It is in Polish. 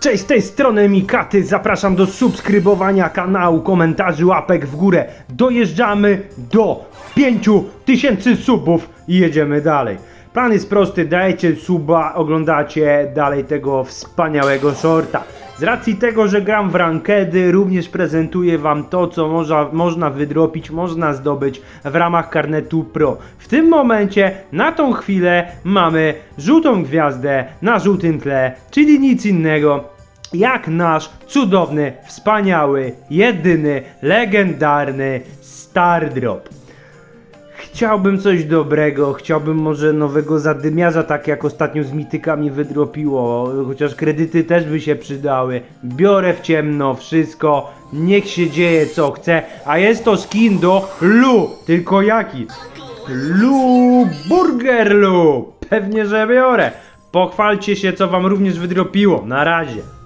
Cześć, z tej strony Mikaty, zapraszam do subskrybowania kanału, komentarzy, łapek w górę. Dojeżdżamy do 5000 subów i jedziemy dalej. Plan jest prosty, dajcie suba, oglądacie dalej tego wspaniałego shorta. Z racji tego, że gram w rankedy, również prezentuję wam to, co można, można wydropić, można zdobyć w ramach karnetu Pro. W tym momencie, na tą chwilę, mamy żółtą gwiazdę na żółtym tle, czyli nic innego jak nasz cudowny, wspaniały, jedyny, legendarny Stardrop. Chciałbym coś dobrego, chciałbym może nowego zadymiarza, tak jak ostatnio z mitykami wydropiło, chociaż kredyty też by się przydały. Biorę w ciemno wszystko, niech się dzieje co chce, a jest to skin do Lu, tylko jaki? Lu Burger Lu! Pewnie, że biorę. Pochwalcie się, co wam również wydropiło. Na razie.